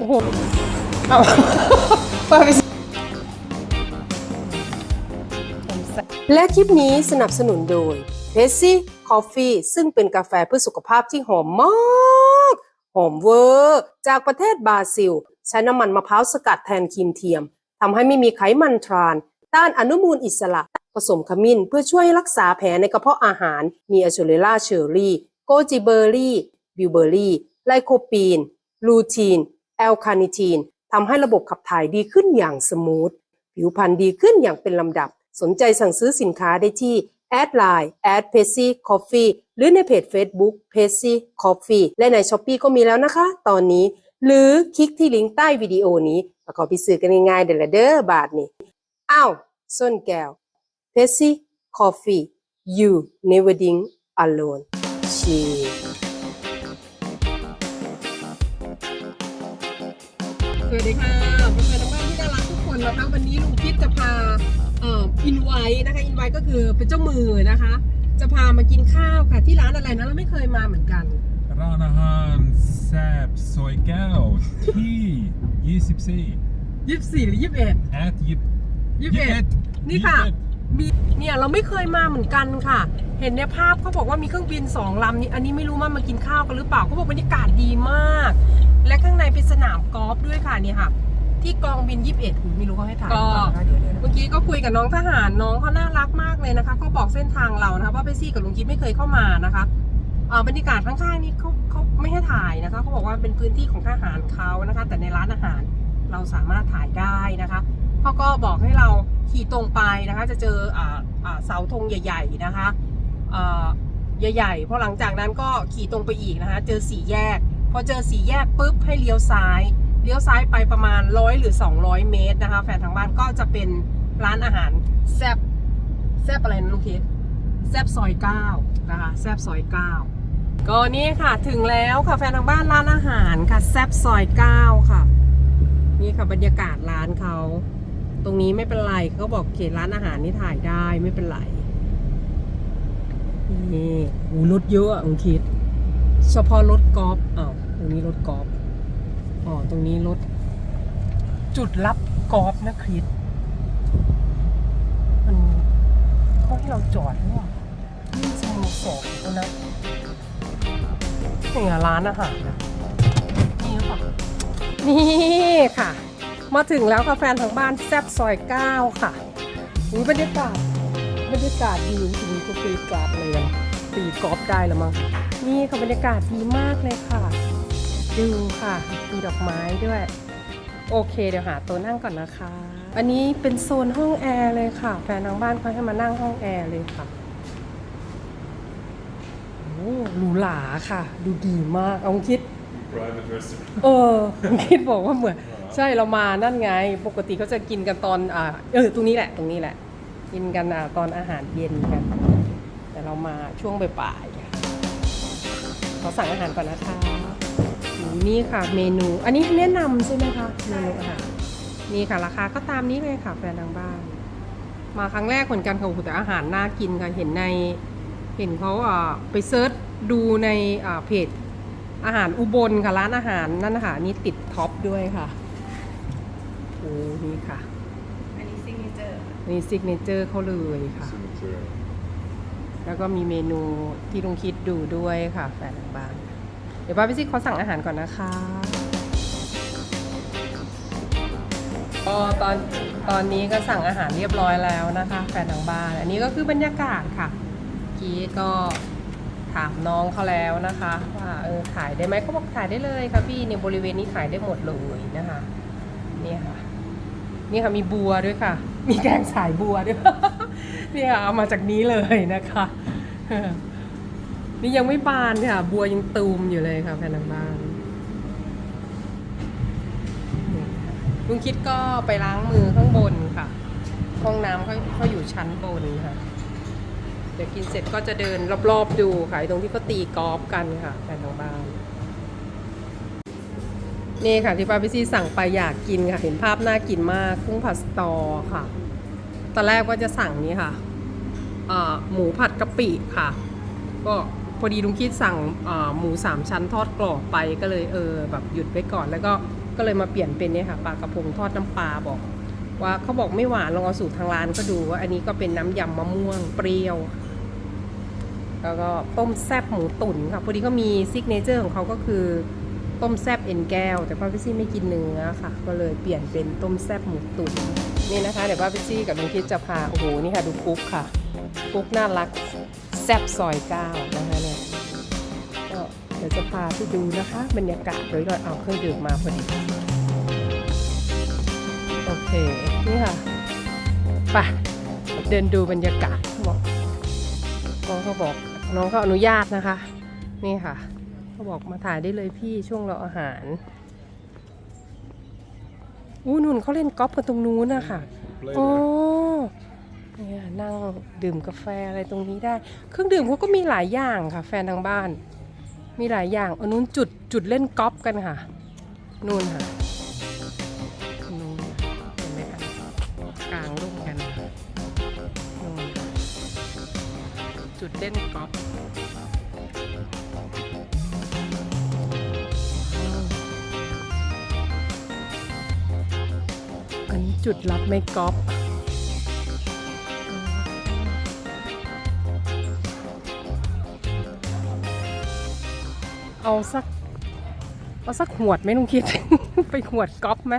โอ้โหเอาเปิดไปสิและคลิปนี้สนับสนุนโดย p e s s y Coffee ซึ่งเป็นกาแฟเพื่อสุขภาพที่หอมมาก หอมเวอร์ จากประเทศบราซิล ใช้น้ำมันมะพร้าวสกัดแทนครีมเทียมทำให้ไม่มีไขมันทราน ต้านอนุมูลอิสระ ผสมขมิ้นเพื่อช่วยรักษาแผลในกระเพาะอาหาร มีอะโชเลล่าเชอร์รี่ โกจิเบอร์รี่ บิวเบอร์รี่ ไลโคปีน ลูทีน แอลคาเนิทีนทำให้ระบบขับถ่ายดีขึ้นอย่างสมูท ผิวพรรณดีขึ้นอย่างเป็นลำดับ สนใจสั่งซื้อสินค้าได้ที่แอดไลน์แอดเพซี่คอฟฟี่หรือในเพจ Facebook p e s s y Coffee และใน s h อ p e e ก็มีแล้วนะคะ ตอนนี้ หรือคลิกที่ลิงก์ใต้วิดีโอนี้แล้วก็ไปซื้อกันง่ายๆเดี๋ยวลเด้อบาทนี้อ้าวส้นแก้ว p e s s y Coffee you never drink alone cheers สวัสดีค่ะเพื่อนๆทางบ้านที่น่ารักทุกคนนะคะวันนี้ลุงคิดจะพาเอ่ออินไว้นะคะอินไว้ก็คือเป็นเจ้ามือนะคะ จะพามากินข้าวค่ะที่ร้านอะไรนะเราไม่เคยมาเหมือนกัน ร้านอาหารแซบซอยแก้วที่ 24 ยี่สิบสี่หรือยี่สิบเอ็ดแอดยิบยี่สิบเอ็ดนี่ค่ะ มีเนี่ยเราไม่เคยมาเหมือนกันค่ะ เห็นในภาพเขาบอกว่ามีเครื่องบินสองลำนี่อันนี้ไม่รู้ว่ามากินข้าวกันหรือเปล่าเขาบอกบรรยากาศดีมาก และข้างในเป็นสนามกอล์ฟด้วยค่ะเนี่ยค่ะ ที่กองบินยี่สิบเอ็ดไม่รู้เขาให้ถ่ายหรือเปล่านะคะเดี๋ยวเดี๋ยวเมื่อกี้ก็คุยกับน้องทหารน้องเขาน่ารักมากเลยนะคะเขาบอกเส้นทางเรานะคะว่าไปซี่กับลุงคิดไม่เคยเข้ามานะคะเอ่อบรรยากาศข้างๆนี่เขาเขาไม่ให้ถ่ายนะคะเขาบอกว่าเป็นพื้นที่ของทหารเขานะคะ แต่ในร้านอาหารเราสามารถถ่ายได้นะคะ เขาก็บอกให้เราขี่ตรงไปนะคะ จะเจอเสาธงใหญ่ ๆนะคะใหญ่ๆพอหลังจากนั้นก็ขี่ตรงไปอีกนะคะ เจอสี่แยก พอเจอสี่แยกปุ๊บให้เลี้ยวซ้าย เลี้ยวซ้ายไปประมาณร้อยหรือ 200 เมตรนะคะ แฟนทางบ้านก็จะเป็นร้านอาหารแซบแซบอะไรนะลูกคิดแซบซอยเก้านะคะแซบซอยเก้าก็นี่ค่ะถึงแล้วค่ะแฟนทางบ้านร้านอาหารค่ะแซบซอยเก้าค่ะ นี่ค่ะบรรยากาศร้านเขา ตรงนี้ไม่เป็นไรเขาบอกเขตร้านอาหารนี่ถ่ายได้ไม่เป็นไรนี่หูรถเยอะอะลุงคิด เฉพาะรถกอล์ฟอ้าวตรงนี้รถกอล์ฟอ๋อตรงนี้รถ จุดรับกอล์ฟนะคริสมันเขาให้เราจอดหรือเปล่านี่สโมสรแล้วนะนี่ร้านอาหารนะนี่หรือเปล่านี่ค่ะ มาถึงแล้วค่ะแฟนทางบ้านแซบซอยเก้าค่ะอุ้ยบรรยากาศบรรยากาศดีจริงๆก็ตีกราดเลยอะตีกอล์ฟได้แล้วมั้งนี่ค่ะบรรยากาศดีมากเลยค่ะดูค่ะมีดอกไม้ด้วย โอเคเดี๋ยวหาโต๊ะนั่งก่อนนะคะ อันนี้เป็นโซนห้องแอร์เลยค่ะ แฟนทางบ้านเขาให้มานั่งห้องแอร์เลยค่ะโอ้หรูหราค่ะ ดูดีมากเอาคิด private restaurant เออคิดบอกว่าเหมือน ใช่เรามานั่นไง ปกติเขาจะกินกันตอนอ่าเออตรงนี้แหละ ตรงนี้แหละ กินกันอ่าตอนอาหารเย็นกัน แต่เรามาช่วงบ่ายๆขอสั่งอาหารก่อนนะคะนี่ค่ะเมนู อันนี้แนะนำใช่ไหมคะเมนูอาหารนี่ค่ะราคาก็ตามนี้เลยค่ะแฟนทางบ้าน มาครั้งแรกเหมือนกันค่ะโอ้โหแต่อาหารน่ากินค่ะเห็นในเห็นเขาอ่าไปเซิร์ชดูในอ่าเพจอาหารอุบลค่ะร้านอาหารนั่นนะคะนี่ติดท็อปด้วยค่ะ โอ้นี่ค่ะ อันนี้ซิกเนเจอร์นี่ซิกเนเจอร์เขาเลยค่ะ signature แล้วก็มีเมนูที่ลุงคิดดูด้วยค่ะแฟนทางบ้านเดี๋ยวป้าพี่ซิกขอสั่งอาหารก่อนนะคะก็ตอนตอนนี้ก็สั่งอาหารเรียบร้อยแล้วนะคะ แฟนทางบ้านอันนี้ก็คือบรรยากาศค่ะเมื่อกี้ก็ถามน้องเขาแล้วนะคะว่าเออถ่ายได้ไหมเขาบอกถ่ายได้เลยค่ะพี่ในบริเวณนี้ถ่ายได้หมดเลยนะคะนี่ค่ะ นี่ค่ะมีบัวด้วยค่ะ มีแกงสายบัวด้วยเนี่ยเอามาจากนี้เลยนะคะนี่ยังไม่บานค่ะ บัวยังตูมอยู่เลยค่ะแฟนทางบ้านลุงคิดก็ไปล้างมือข้างบนค่ะ ห้องน้ำเขาเขาอยู่ชั้นบนค่ะ เดี๋ยวกินเสร็จก็จะเดินรอบๆดูค่ะตรงที่เขาตีกอล์ฟกันค่ะแฟนทางบ้าน นี่ค่ะที่ป้าพิซี่สั่งไปอยากกินค่ะ เห็นภาพน่ากินมากกุ้งผัดสตอค่ะ ตอนแรกว่าจะสั่งนี้ค่ะหมูผัดกะปิค่ะ ก็พอดีลุงคิดสั่งหมูสามชั้นทอดกรอบไปก็เลยเออแบบหยุดไว้ก่อน แล้วก็ก็เลยมาเปลี่ยนเป็นเนี่ยค่ะปลากระพงทอดน้ำปลาบอก ว่าเขาบอกไม่หวานลองเอาสูตรทางร้านก็ดูว่าอันนี้ก็เป็นน้ำยำมะม่วงเปรี้ยวแล้วก็ต้มแซ่บหมูตุ๋นค่ะพอดีเขามีซิกเนเจอร์ของเขาก็คือ ต้มแซบเอ็นแก้ว แต่ป้าพิซี่ไม่กินเนื้อค่ะ ก็เลยเปลี่ยนเป็นต้มแซบหมูตุ๋นนี่นะคะเดี๋ยวป้าพิซี่กับลุงคิดจะพาโอ้โหนี่ค่ะดูกุ๊กค่ะกุ๊กน่ารักแซบซอยเก้านะคะเนี่ยก็เดี๋ยวจะพาไปดูนะคะ บรรยากาศโดยเราเอาเครื่องดื่มมาพอดีโอเคนี่ค่ะไปเดินดูบรรยากาศบอกน้องเขาบอกน้องเขาอนุญาตนะคะ นี่ค่ะ เขาบอกมาถ่ายได้เลยพี่ช่วงเราอาหารอู้นุ่นเขาเล่นกอล์ฟกันตรงนู้นนะคะ Play โอ้ there. เนี่ยนั่งดื่มกาแฟอะไรตรงนี้ได้ เครื่องดื่มเขาก็มีหลายอย่างค่ะ แฟนทางบ้าน มีหลายอย่างอันนู้นจุดจุดเล่นกอล์ฟกันค่ะนู่นค่ะนู่นเห็นไหมคะกลางร่มกันนู่นจุดเล่นกอล์ฟ จุดรับไม่กอล์ฟเอาสัก เอาสักหวดไหมลุงคิด ไปหวดก๊อปไหม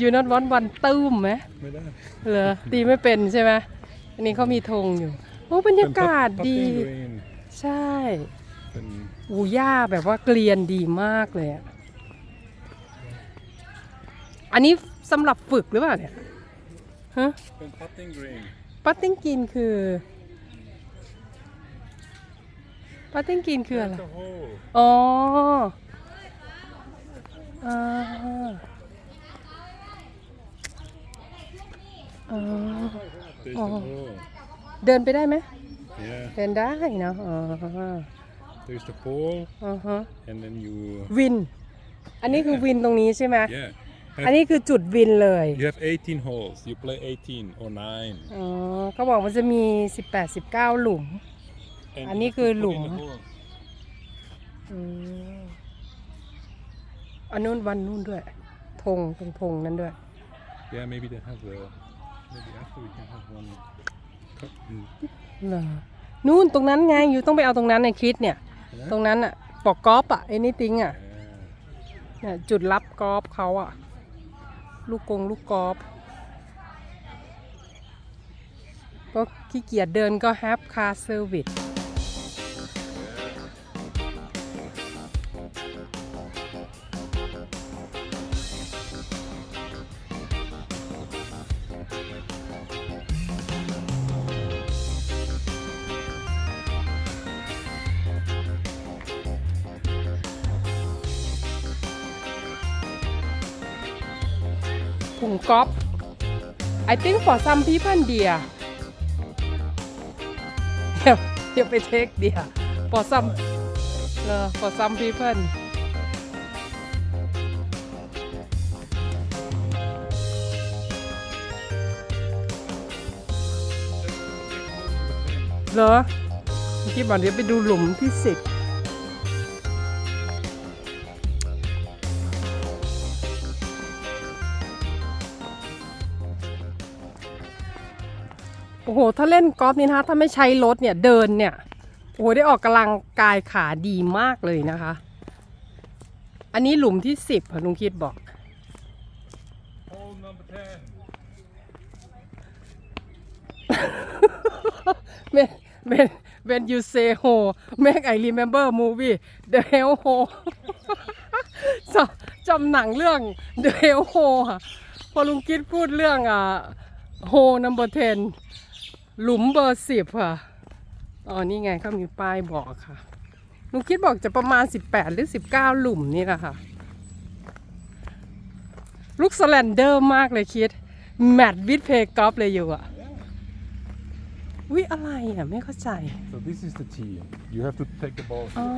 ยูนอตวันวันตื้มไหมไม่ได้เหรอตีไม่เป็นใช่ไหมอันนี้เขามีธงอยู่โอ้บรรยากาศเป็นดี putting green ใช่เป็นอูย่าแบบว่าเกลียนดีมากเลยอะอันนี้ สำหรับฝึกหรือเปล่าเนี่ยฮะเป็น putting green ปัตติ้งกินคือปัตติ้งกินคืออะไร That's a hole อ๋ออ่าอ๋อ There's Oh. the hole เดินไปได้ไหม yeah เดินได้เนอะอ๋อ there's the pole อ่าฮะ and then you วิน อันนี้คือวินตรงนี้ใช่ไหม yeah อันนี้คือจุดวินเลย you have 18 holes you play 18 or 9 อ๋อเขาบอกมันจะมี 18 19 หลุม and อันนี้ you คือ put หลุม in the hole. อืมอันนู้นวันนู้นด้วยธงตรงธงนั้นด้วย yeah maybe they have the maybe after we can have one cup and เหรอนู่นตรงนั้นไงอยู่ต้องไปเอาตรงนั้นในคิดเนี่ยตรงนั้นอะปอกกอล์ฟอะไอ้นี่ติงอะ yeah เนี่ยจุดรับกอล์ฟเขาอะ ลูกกงลูกกอล์ฟก็ขี้เกียจเดินก็แฮปคาร์เซอร์วิส ถุงก๊อล์ฟ I think for some people dear เดี๋ยวเดี๋ยวไปเทคเดียว for some เออ for some people เหรอเมื่อกี้บอกเดี๋ยวไปดูหลุมที่สิบ อ้โห ถ้าเล่นกอล์ฟนี่นะคะถ้าไม่ใช้รถเนี่ยเดินเนี่ย โอ้โห ได้ออกกำลังกายขาดีมากเลยนะคะ อันนี้หลุมที่สิบค่ะลุงคิดบอก hole number 10 when when when you say ho make I remember movie The Hell Ho จำหนังเรื่อง The Hell Ho ค่ะพอลุงคิดพูดเรื่องอะ Ho number 10 หลุมเบอร์สิบค่ะอ๋อนี่ไงเขามีป้ายบอกค่ะลุงคิดบอกจะประมาณ 18 หรือ 19 หลุมนี่แหละค่ะ ลูกสแลนเดอร์มากเลยคิด แมทวิดเพย์กอล์ฟเลยอยู่อะวิอะไรอะ ไม่เข้าใจ so this is the tee you have to take the ball อ๋อ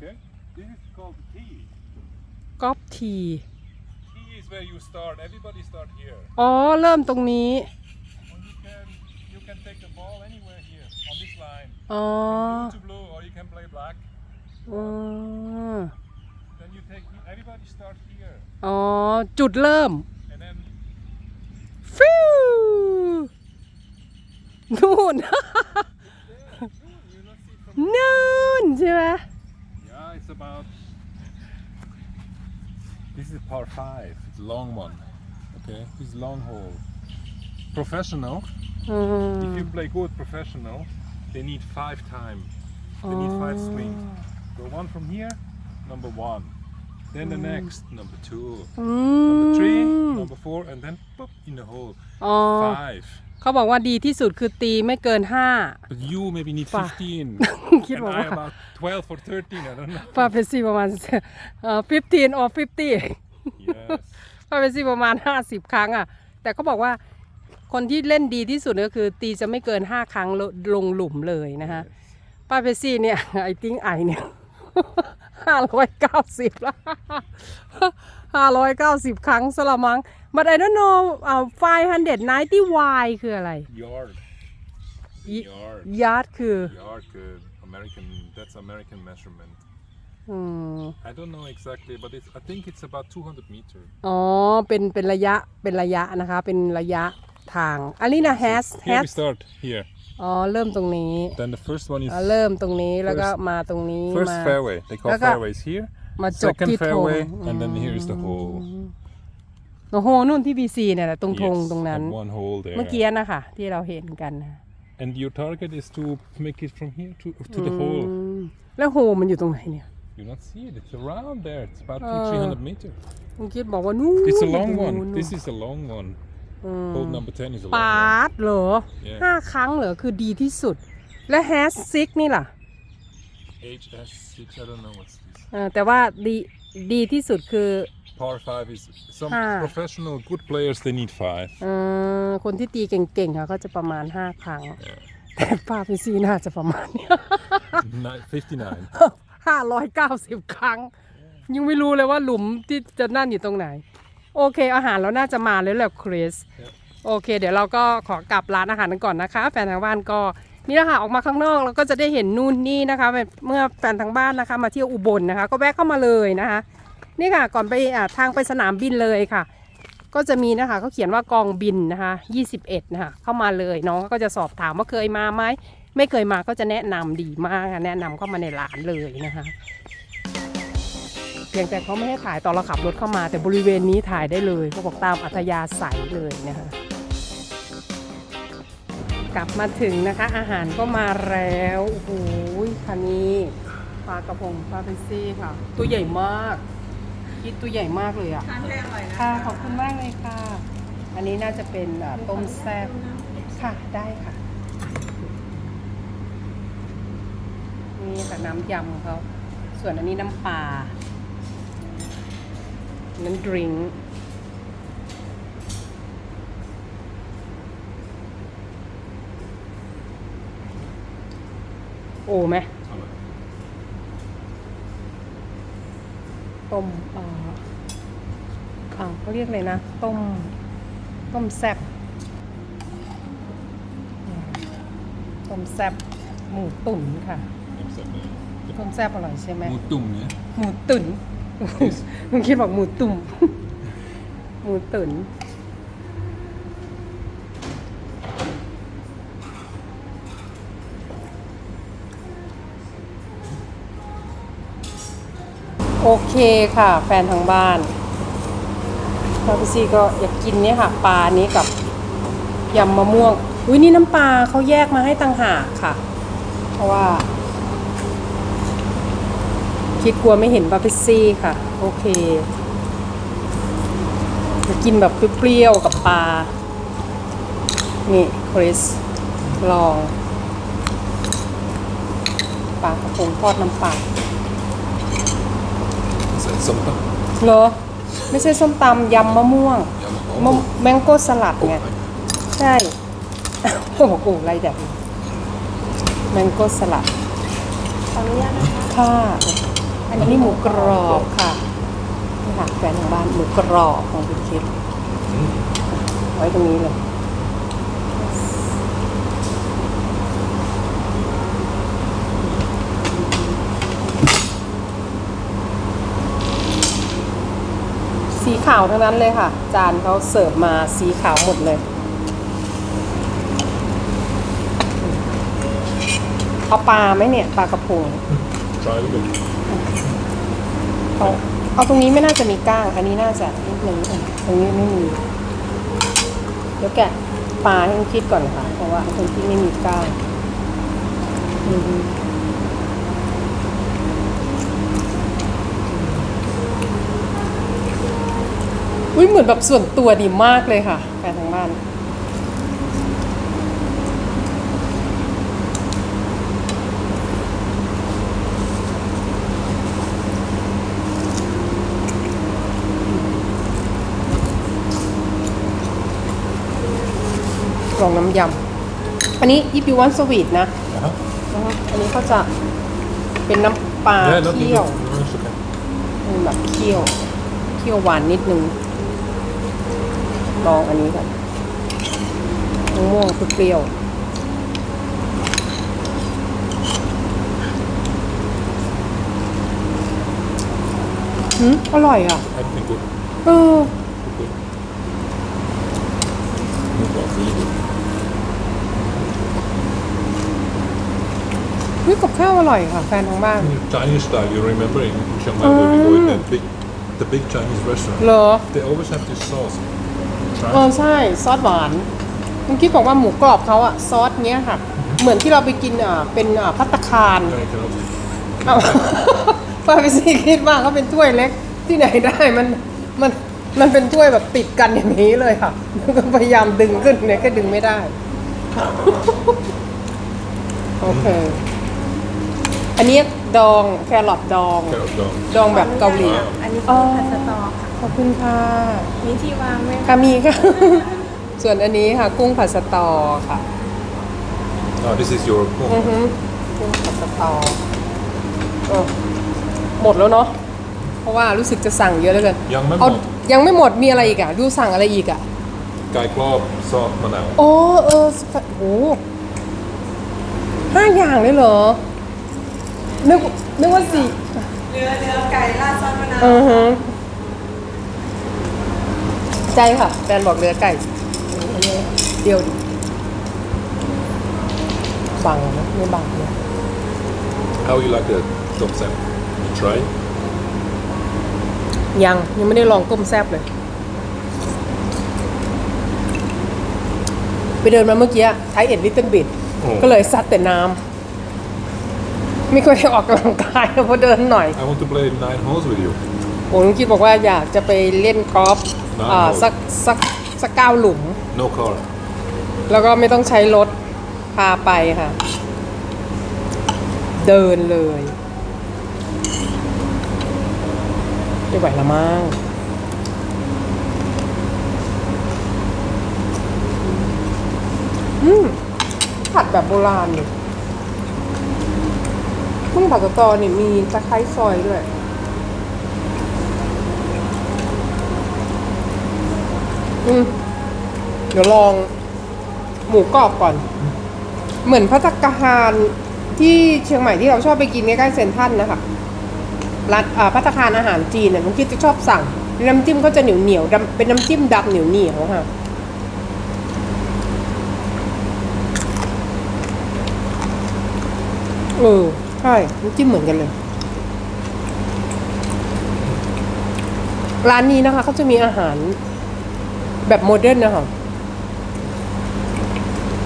here okay this is called the tee กอล์ฟที tee is where you start everybody start here อ๋อ เริ่มตรงนี้ line อ๋อ blue to blue or you can play black อืม then you take everybody start here อ๋อ จุดเริ่ม and then ฟิวนู่น you not see from นู่นใช่ไหม yeah it's about this is par 5 it's a long one okay this is long hole professional อืม if you play good professional they need five time they need five swings go one from here number one then the next number two อื number three ม number four and then pop in the hole อ๋อ five เขาบอกว่าดีที่สุดคือตีไม่เกินห้า but you maybe need Five. 15 คิด and บอก I ว่า about 12 or 13 I don't know ฟาเฟซี่ประมาณเอ่อ15 or 50 yes ฟาเฟซี่ประมาณ 50 ครั้งอะ แต่เขาบอกว่า คนที่เล่นดีที่สุดก็คือ ตีจะไม่เกิน5ครั้งลลงหลุมเลยนะคะป้าเฟซี่เนี่ยไอติ้งไอเนี่ยห้าร้อยเก้าสิบละห้าร้อยเก้าสิบครั้งสละมัง but I don't know อ่า590 y คืออะไร yard ย yard ยาร์ดคือ yard uh, American that's American measurement อืม I don't know exactly but it's I think it's about 200 meter อ๋อ เป็น เป็นระยะ เป็นระยะนะคะ เป็นระยะ ทางอันนี้นะ has here has we start here อ๋อเริ่มตรงนี้ then the first one is อ่าเริ่มตรงนี้แล้วก็ First- มาตรงนี้ first มา fairway they call แล้วก็ fairways here มาจบ second ที่ธง fairway and then here is the hole โอ้โหนู่นที่ BC เนี่ยแหละตรงธง Yes, ตรงนั้น and one hole there เมื่อกี้นะคะที่เราเห็นกันนะ and your target is to make it from here to to the hole อืมแล้วโฮมันอยู่ตรงไหนเนี่ย you not see it it's around there it's about Uh. two, 300 meter คุณคิดบอกว่านู่น it's a อยู่ long ตรง one นู้น this is a long one อืม hole number 10 is a ป long า one ดเหรอ Yeah. ห้าครั้งเหรอ คือดีที่สุด และแฮชซิกนี่ล่ะ HS6 I don't know what's this เออแต่ว่าดีดีที่สุดคือ par 5 is some Ah. professional good players they need 5 เออคนที่ตีเก่งๆค่ะก็จะประมาณห้าครั้ง แต่ป้าพิซีน่าจะประมาณ Ni- 59ห้าร้อยเก้าสิบครั้ง ยังไม่รู้เลยว่าหลุมที่จะนั่นอยู่ตรงไหน โอเค อาหารเราน่าจะมาแล้วแหละคริสโอเค เดี๋ยวเราก็ขอกลับร้านอาหารกันก่อนนะคะ แฟนทางบ้านก็นี่นะคะออกมาข้างนอกเราก็จะได้เห็นนู่นนี่นะคะ เมื่อแฟนทางบ้านนะคะ มาเที่ยวอุบลนะคะ ก็แวะเข้ามาเลยนะคะ นี่ค่ะก่อนไปอ่าทางไปสนามบินเลยค่ะ ก็จะมีนะคะเขาเขียนว่ากองบินนะคะ21 นะคะเข้ามาเลยน้องก็จะสอบถามว่าเคยมาไหมไม่เคยมาก็จะแนะนำดีมากค่ะแนะนำเข้ามาในร้านเลยนะคะ เพียงแต่เขาไม่ให้ถ่ายตอนเราขับรถเข้ามา แต่บริเวณนี้ถ่ายได้เลยเขาบอกตามอัธยาศัยเลยนะคะกลับมาถึงนะคะ อาหารก็มาแล้วโอ้โหคันนี้ปลากระพงปลาเปนซี่ค่ะ ตัวใหญ่มากคิดตัวใหญ่มากเลยอะทานได้อร่อยนะค่ะขอบคุณมากเลยค่ะ อันนี้น่าจะเป็นอ่าต้มแซ่บค่ะได้ค่ะนี่ค่ะน้ำยำเขาส่วนอันนี้น้ำปลา น้ำดริงก์โอ้ไหมต้มเอ่ออ่าเขาเรียกเลยนะ ต้ม ต้มแซ่บอืมต้มแซ่บหมูตุ๋นค่ะต้มแซ่บอร่อยใช่ไหม Mutung yeah หมูตุ๋น มึงคิดบอกหมูตุ่ม หมูตุ๋นโอเคค่ะ แฟนทางบ้านพาพี่ซีก็อยากกินเนี่ยค่ะ ปลานี้กับยำมะม่วง อุ้ยนี่น้ำปลาเขาแยกมาให้ต่างหากค่ะ เพราะว่า คิดกลัวไม่เห็นบาเปซี่ค่ะ โอเคจะกินแบบเปรี้ยวๆกับปลา นี่คริสลองปลากระพงทอดน้ำปลา Is that something เหรอ ไม่ใช่ส้มตำยำมะม่วงมะแมงโก้สลัดไง ใช่ โอ้โหอะไรแบบนี้แมงโก้สลัด ขออนุญาตนะคะ ค่ะอั อันนี้หมูกรอบค่ะนี่ค่ะแฟนทางบ้านหมูกรอบของคุณคิดไว้ตรงนี้เลยสีขาวทั้งนั้นเลยค่ะ จานเขาเสิร์ฟมาสีขาวหมดเลยเอาปลาไหมเนี่ยปลากระพง Try a little. เอาเอาตรงนี้ไม่น่าจะมีก้าง อันนี้น่าจะนิดนึงตรงนี้ไม่มีเดี๋ยวแกะปลาให้คิดก่อนค่ะ เพราะว่าตรงที่ไม่มีก้างอุ้ยเหมือนแบบส่วนตัวดีมากเลยค่ะแฟนทางบ้าน ลองน้ำยำ อันนี้อีพิวันสวีทนะ Uh-huh. นะคะอันนี้เขาจะเป็นน้ำปลา Yeah, not เคี่ยว No, it's okay. เป็นแบบเคี่ยวเคี่ยวหวานนิดนึง ลองอันนี้ก่อนมะม่วงคือเปรี้ยว อืมอร่อยอะ Everything good. เออ Good. It was really good. เฮ้ยกับข้าวอร่อยค่ะ แฟนทางบ้าน In Chinese style, you remember in Chiang Mai where we go in the big, the big Chinese restaurant. เหรอ They always have this sauce. เออ Try. ใช่ ซอสหวานเมื่อกี้บอกว่าหมูกรอบเขาอะซอสเนี้ยค่ะ เหมือนที่เราไปกินอะเป็นอะพัตตาคาร No, you cannot. เอาป้าไปซีคิดว่าเขาเป็นถ้วยเล็กที่ไหนได้มันมันมันเป็นถ้วยแบบติดกันอย่างนี้เลยค่ะก็พยายามดึงขึ้นเนี่ยก็ดึงไม่ได้ โอเค อันนี้ดองแครอทดอง Carrot dog. ดองแบบเกาหลี อันนี้คือผัดสตอค่ะขอบคุณค่ะมีที่วางไหมค่ะมีค่ะ ส่วนอันนี้ค่ะ กุ้งผัดสตอค่ะ Oh, this is your อือ cook. ฮึกุ้งผัดสตอเออหมดแล้วเนาะเพราะว่ารู้สึกจะสั่งเยอะเหลือเกินยังไม่หมด เอายังไม่หมดมีอะไรอีกอะ ดูสั่งอะไรอีกอะ Guy Club, salt, manao. โอ้เออโหห้าอย่างเลยเหรอ นึกนึกว่าสี่เนื้อเนื้อไก่ราดซอสมะนาวอือฮึใจค่ะแฟนบอกเรือไก่อันนี้เดียวดิบังนะไม่บังเนี่ย How you like the top set? You try? ยังยังไม่ได้ลองต้มแซบเลย ไปเดินมาเมื่อกี้ใช้เอ็ดลิตเติ้ลบิดโอ้ก็เลยซัดแต่น้ำ ไม่ค่อยได้ออกกำลังกายเพราะเดินหน่อย I want to play nine holes with you. โอ้ลุงคิดบอกว่าอยากจะไปเล่นกอล์ฟได้อ่าครับ สักสักสักเก้าหลุม No car. แล้วก็ไม่ต้องใช้รถพาไปค่ะ เดินเลยไม่ไหวละมั้งอืมผัดแบบโบราณเลย กุ้งผัดสตอนี่มีตะไคร้ซอยด้วย อืมเดี๋ยวลอง หมูกรอบก่อน เหมือนพัตตาคารที่เชียงใหม่ที่เราชอบไปกินใกล้ๆเซ็นทรัลนะคะร้านอ่าพัตตาคารอาหารจีนเนี่ยผมคิดจะชอบสั่ง น้ำจิ้มก็จะเหนียวเหนียวๆดำเป็นน้ำจิ้มดำเหนียวเหนียวๆค่ะเออ ใช่น้ำจิ้มเหมือนกันเลย ร้านนี้นะคะเขาจะมีอาหารแบบโมเดิร์นนะคะ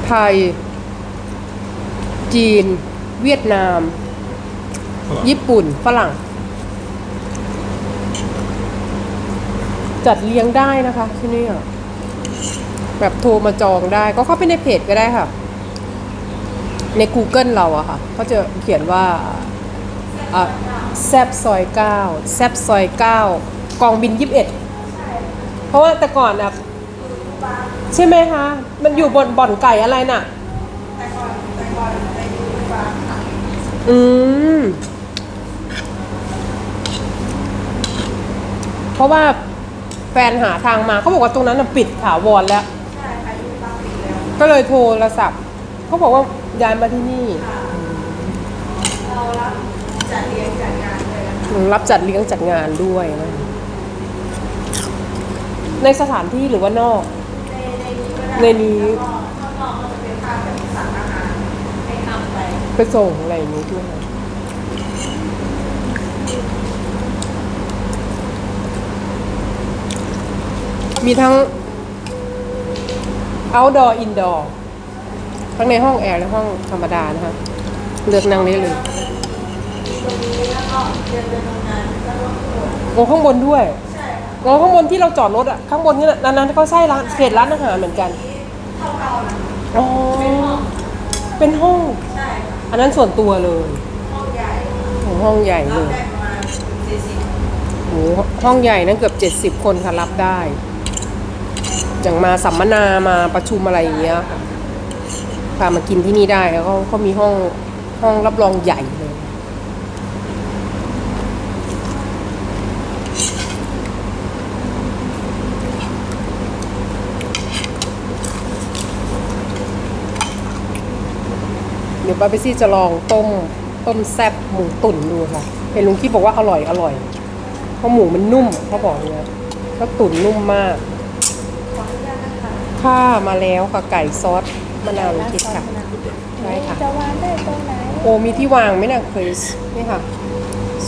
ไทย จีน เวียดนาม Hold on. ญี่ปุ่น ฝรั่ง จัดเลี้ยงได้นะคะที่นี่อะแบบโทรมาจองได้ ก็เข้าไปในเพจก็ได้ค่ะ ใน Google เราอะค่ะเขาจะเขียนว่าอะแซบซอยเก้าแซบซอยเก้ากองบินยี่สิบเอ็ดเพราะว่าแต่ก่อนอะใช่ไหมคะ มันอยู่บนบ่อนไก่อะไรน่ะแต่ก่อนแต่ก่อนไปดูฟาร์มค่ะอืม เพราะว่าแฟนหาทางมาเขาบอกว่าตรงนั้นนะปิดถาวรแล้วใช่ค่ะอยู่บางปีแล้ว ก็เลยโทรศัพท์ เขาบอกว่า ย้ายมาที่นี่เรารับจัดเลี้ยงจัดงานเลยนะคะรับจัดเลี้ยงจัดงานด้วยนะ ในสถานที่หรือว่านอก ในในนี้ก็ได้ในนี้แล้วก็ข้างนอกก็จะเป็นภาพแบบสั่งอาหารให้ทำไปไปส่งอะไรอย่างนี้ด้วยมีทั้ง outdoor indoor ทั้งในห้องแอร์และห้องธรรมดานะคะ เลือกนั่งได้เลยตรงนี้เล้วก็ปวดโอ้ข้างบนด้วยโอ้ข้างบนที่เราจอดรถอะข้างบนนี่นะนั้นก็ใช่ร้านเขตร้านอาหารเหมือนกันอ๋อเป็นห้องอันนั้นส่วนตัวเลยห้องใหญ่โอ้ห้องใหญ่เลยได้ประมาณสี่สิบโอ้ห้องใหญ่นั่นเกือบ70คนค่ะรับได้ อย่างมาสัมมนามาประชุมอะไรอย่างเงี้ยค่ะ พามากินที่นี่ได้แล้วก็เขามีห้องห้องรับรองใหญ่เลย เดี๋ยวป้าเปซี่จะลองต้มต้มแซบหมูตุ๋นดูค่ะเห็นลุงคิดบอกว่าอร่อยอร่อยเพราะหมูมันนุ่มเขาบอกเงี้ยแล้วตุ๋นนุ่มมากขออนุญาตนะคะข้ามาแล้วค่ะไก่ซอส มะนาวลุงคิดค่ะได้ค่ะ จะวางได้ตรงไหนโอ้มีที่วางไหมนะคริสนี่ค่ะ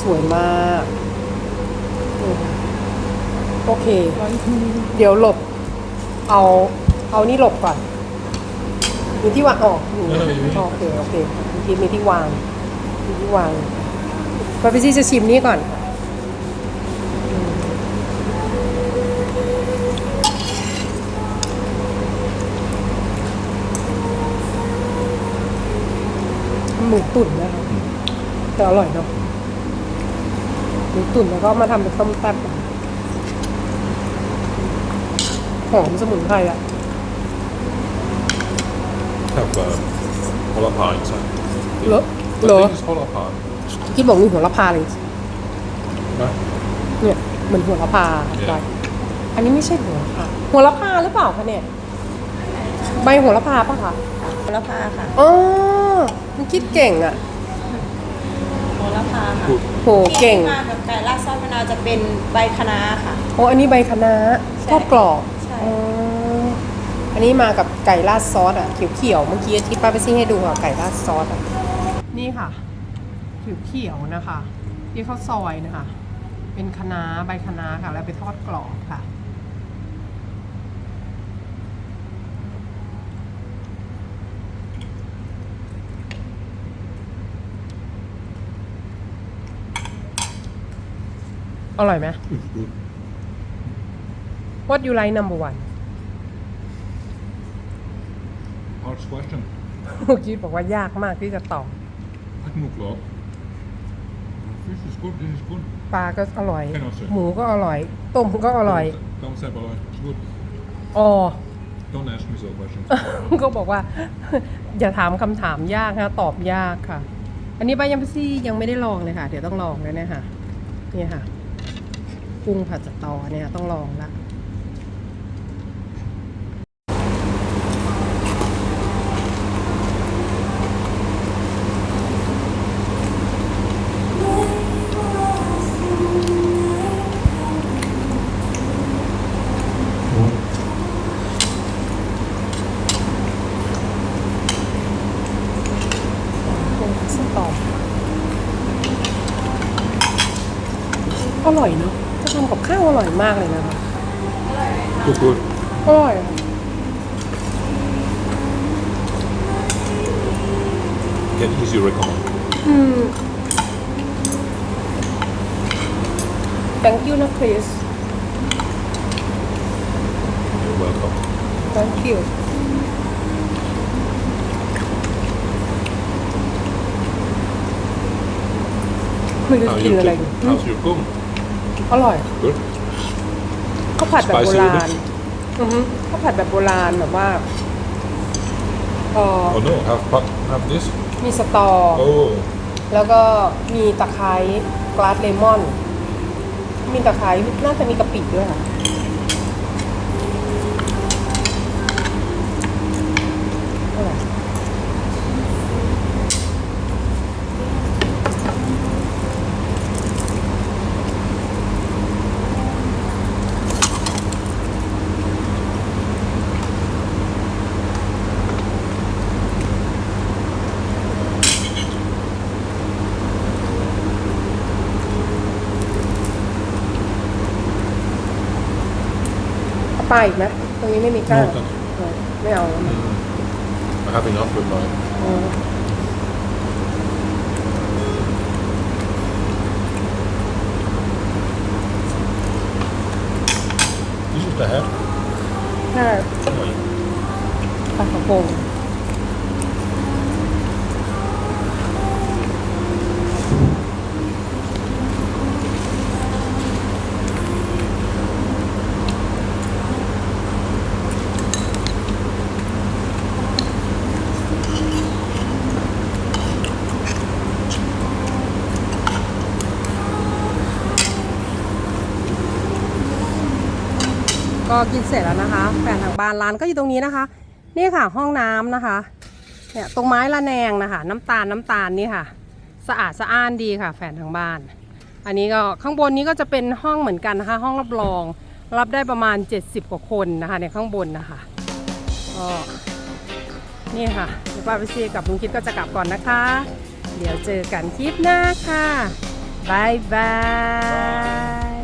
สวยมากนี่ค่ะโอเค เดี๋ยวหลบ เอาเอานี่หลบก่อน มีที่วางออกมีโอเคโอเคเมื่อกี้มีที่วางมีที่วางปาปิซี่จะชิมนี่ก่อนค่ะหมู ตุ๋นนะคะแต่อร่อยเนาะหมูตุ๋นแล้วก็มาทำเป็นต้มแซ่บอะหอมสมุนไพรอะ Have uh, holapa inside. เหรอ I เหรอ think it's holapa. คิดบอกมีหัวละพาเลย Right? เนี่ยเหมือนหัวละพาเนี่ยไปอันนี้ไม่ใช่หัวละพาหัวละพาหรือเปล่าคะเนี่ย ใบหัวละพาปะคะโหระพาค่ะ อ๋อมัน คิดเก่งอะโหระพาค่ะ Good. โหเก่ง ที่มากับไก่ราดซอสมะนาวจะเป็นใบคะน้าค่ะ โอ้อันนี้ใบคะน้าใช่ทอดกรอบใช่ อ๋ออันนี้มากับไก่ราดซอสอะเขียวๆเมื่อกี้ที่ป้าไปซี่ให้ดูค่ะไก่ราดซอสอะนี่ค่ะเขียวๆนะคะที่เขาซอยนะคะ เป็นคะน้าใบคะน้าค่ะ แล้วไปทอดกรอบค่ะ อร่อยไหม It's good. What you like number one Hard question. เมื่อกี้บอกว่ายากมากที่จะตอบ Ik moet wel. Fish is good. This is good. ปลาก็อร่อยแค่นั้นสิหมูก็อร่อย ต้มก็อร่อย Don't say but it's good. อ๋อ Don't ask me so questions. ก็บอกว่า อย่าถามคำถามยากนะตอบยากค่ะ อันนี้ป้ายังซี่ยังไม่ได้ลองเลยค่ะ เดี๋ยวต้องลองแล้วเนี่ยค่ะ เนี่ยค่ะ กุ้งผัดสตอเนี่ยต้องลองละกุ้งผัดสตออร่อยเนะ ร่อยมากเลยนะคะ good, good. อร่อยค่ะ Can easy recommend. อืม thank you นะคริส You're welcome. thank you ไม่รู้จะ How กิน you อะไร cook? อืม How's your cook? อร่อย Good. ข้าวผัดแบบโบ Spicy ราณอือฮึข้าวผัดแบบโบราณแบบว่าเอ่อ Oh no, have pa- have this. มีสตอ Oh, แล้วก็มีตะไคร้กลาสเลมอน มีตะไคร้น่าจะมีกะปิด้วยค่ะ ปลาอีกไหมตรงนี้ไม่มีก้าง No, thank you. เออไม่เอา I have enough with mine. อ๋อ This is the head. แค่ Oh, yeah. ปลากระพง ก็กินเสร็จแล้วนะคะแฟนทางบ้านร้านก็อยู่ตรงนี้นะคะ นี่ค่ะห้องน้ำนะคะเนี่ยตรงไม้ละแนงนะคะ น้ำตาลน้ำตาลนี่ค่ะ สะอาดสะอ้านดีค่ะ แฟนทางบ้าน อันนี้ก็ข้างบนนี้ก็จะเป็นห้องเหมือนกันนะคะ ห้องรับรองรับได้ประมาณ 70 กว่าคนนะคะในข้างบนนะคะก็นี่ค่ะเดี๋ยวป้าไปซีกับลุงคิดก็จะกลับก่อนนะคะ เดี๋ยวเจอกันคลิปหน้าค่ะบายบาย